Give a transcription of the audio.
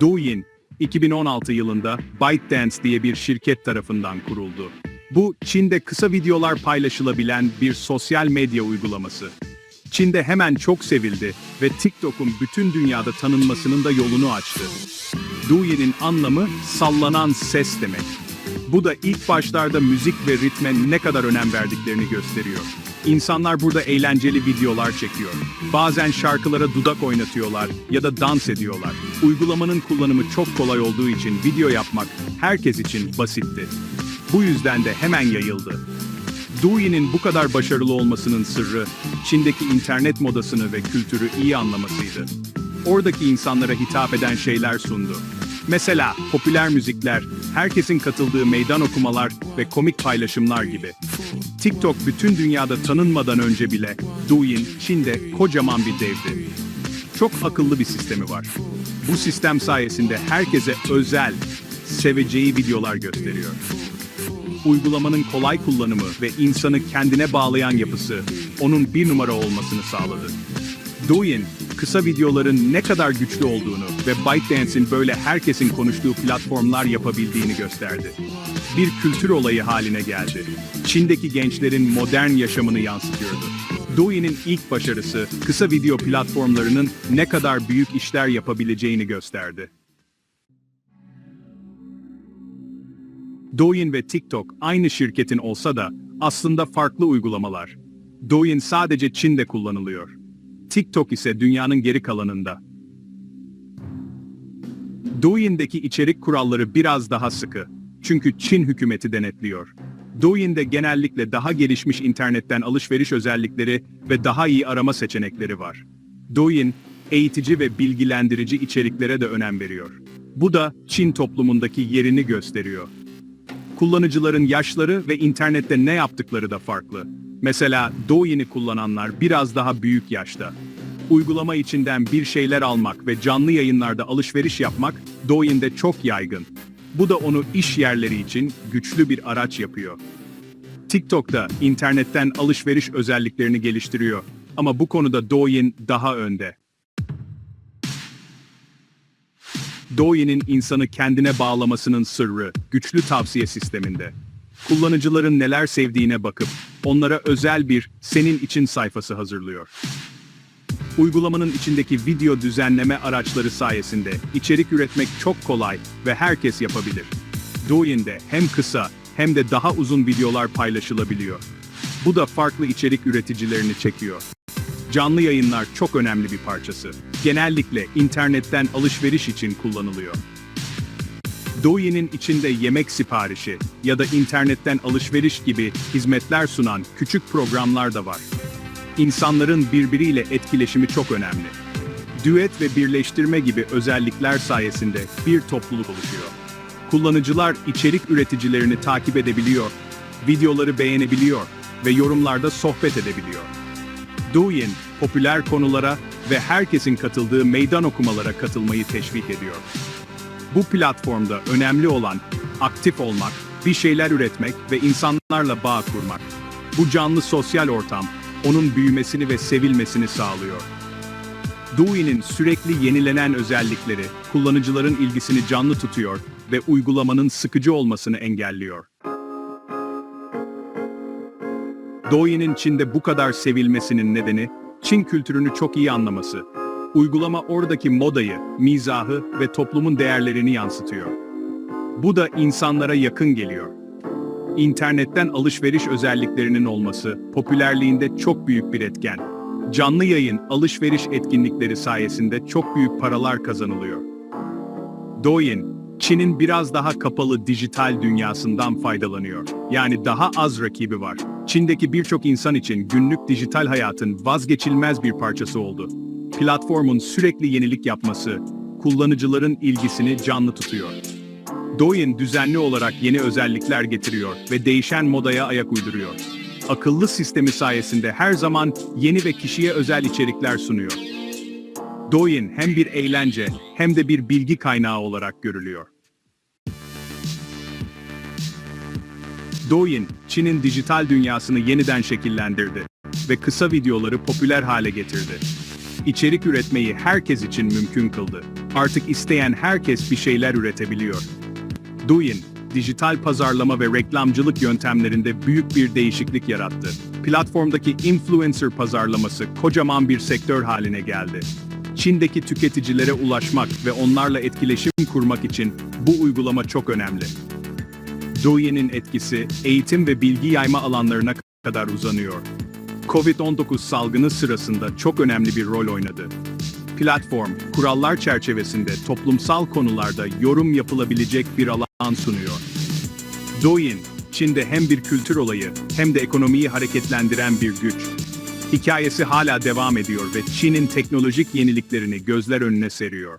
Douyin, 2016 yılında ByteDance diye bir şirket tarafından kuruldu. Bu, Çin'de kısa videolar paylaşılabilen bir sosyal medya uygulaması. Çin'de hemen çok sevildi ve TikTok'un bütün dünyada tanınmasının da yolunu açtı. Douyin'in anlamı sallanan ses demek. Bu da ilk başlarda müzik ve ritme ne kadar önem verdiklerini gösteriyor. İnsanlar burada eğlenceli videolar çekiyor. Bazen şarkılara dudak oynatıyorlar ya da dans ediyorlar. Uygulamanın kullanımı çok kolay olduğu için video yapmak herkes için basitti. Bu yüzden de hemen yayıldı. Douyin'in bu kadar başarılı olmasının sırrı, Çin'deki internet modasını ve kültürü iyi anlamasıydı. Oradaki insanlara hitap eden şeyler sundu. Mesela popüler müzikler, herkesin katıldığı meydan okumalar ve komik paylaşımlar gibi. TikTok bütün dünyada tanınmadan önce bile Douyin Çin'de kocaman bir devdi. Çok akıllı bir sistemi var. Bu sistem sayesinde herkese özel, seveceği videolar gösteriyor. Uygulamanın kolay kullanımı ve insanı kendine bağlayan yapısı onun bir numara olmasını sağladı. Douyin, kısa videoların ne kadar güçlü olduğunu ve ByteDance'in böyle herkesin konuştuğu platformlar yapabildiğini gösterdi. Bir kültür olayı haline geldi. Çin'deki gençlerin modern yaşamını yansıtıyordu. Douyin'in ilk başarısı, kısa video platformlarının ne kadar büyük işler yapabileceğini gösterdi. Douyin ve TikTok aynı şirketin olsa da aslında farklı uygulamalar. Douyin sadece Çin'de kullanılıyor. TikTok ise dünyanın geri kalanında. Douyin'deki içerik kuralları biraz daha sıkı. Çünkü Çin hükümeti denetliyor. Douyin'de genellikle daha gelişmiş internetten alışveriş özellikleri ve daha iyi arama seçenekleri var. Douyin, eğitici ve bilgilendirici içeriklere de önem veriyor. Bu da Çin toplumundaki yerini gösteriyor. Kullanıcıların yaşları ve internette ne yaptıkları da farklı. Mesela Douyin'i kullananlar biraz daha büyük yaşta. Uygulama içinden bir şeyler almak ve canlı yayınlarda alışveriş yapmak Douyin'de çok yaygın. Bu da onu iş yerleri için güçlü bir araç yapıyor. TikTok'ta internetten alışveriş özelliklerini geliştiriyor ama bu konuda Douyin daha önde. Douyin'in insanı kendine bağlamasının sırrı, güçlü tavsiye sisteminde. Kullanıcıların neler sevdiğine bakıp, onlara özel bir senin için sayfası hazırlıyor. Uygulamanın içindeki video düzenleme araçları sayesinde içerik üretmek çok kolay ve herkes yapabilir. Douyin'de hem kısa hem de daha uzun videolar paylaşılabiliyor. Bu da farklı içerik üreticilerini çekiyor. Canlı yayınlar çok önemli bir parçası. Genellikle internetten alışveriş için kullanılıyor. Douyin'in içinde yemek siparişi ya da internetten alışveriş gibi hizmetler sunan küçük programlar da var. İnsanların birbiriyle etkileşimi çok önemli. Düet ve birleştirme gibi özellikler sayesinde bir topluluk oluşuyor. Kullanıcılar içerik üreticilerini takip edebiliyor, videoları beğenebiliyor ve yorumlarda sohbet edebiliyor. Douyin, popüler konulara ve herkesin katıldığı meydan okumalara katılmayı teşvik ediyor. Bu platformda önemli olan aktif olmak, bir şeyler üretmek ve insanlarla bağ kurmak. Bu canlı sosyal ortam, onun büyümesini ve sevilmesini sağlıyor. Douyi'nin sürekli yenilenen özellikleri, kullanıcıların ilgisini canlı tutuyor ve uygulamanın sıkıcı olmasını engelliyor. Douyi'nin Çin'de bu kadar sevilmesinin nedeni, Çin kültürünü çok iyi anlaması. Uygulama oradaki modayı, mizahı ve toplumun değerlerini yansıtıyor. Bu da insanlara yakın geliyor. İnternetten alışveriş özelliklerinin olması, popülerliğinde çok büyük bir etken. Canlı yayın, alışveriş etkinlikleri sayesinde çok büyük paralar kazanılıyor. Douyin, Çin'in biraz daha kapalı dijital dünyasından faydalanıyor. Yani daha az rakibi var. Çin'deki birçok insan için günlük dijital hayatın vazgeçilmez bir parçası oldu. Platformun sürekli yenilik yapması, kullanıcıların ilgisini canlı tutuyor. Douyin düzenli olarak yeni özellikler getiriyor ve değişen modaya ayak uyduruyor. Akıllı sistemi sayesinde her zaman yeni ve kişiye özel içerikler sunuyor. Douyin hem bir eğlence hem de bir bilgi kaynağı olarak görülüyor. Douyin, Çin'in dijital dünyasını yeniden şekillendirdi ve kısa videoları popüler hale getirdi. İçerik üretmeyi herkes için mümkün kıldı. Artık isteyen herkes bir şeyler üretebiliyor. Douyin, dijital pazarlama ve reklamcılık yöntemlerinde büyük bir değişiklik yarattı. Platformdaki influencer pazarlaması kocaman bir sektör haline geldi. Çin'deki tüketicilere ulaşmak ve onlarla etkileşim kurmak için bu uygulama çok önemli. Douyin'in etkisi eğitim ve bilgi yayma alanlarına kadar uzanıyor. Covid-19 salgını sırasında çok önemli bir rol oynadı. Platform, kurallar çerçevesinde toplumsal konularda yorum yapılabilecek bir alan sunuyor. Douyin, Çin'de hem bir kültür olayı hem de ekonomiyi hareketlendiren bir güç. Hikayesi hala devam ediyor ve Çin'in teknolojik yeniliklerini gözler önüne seriyor.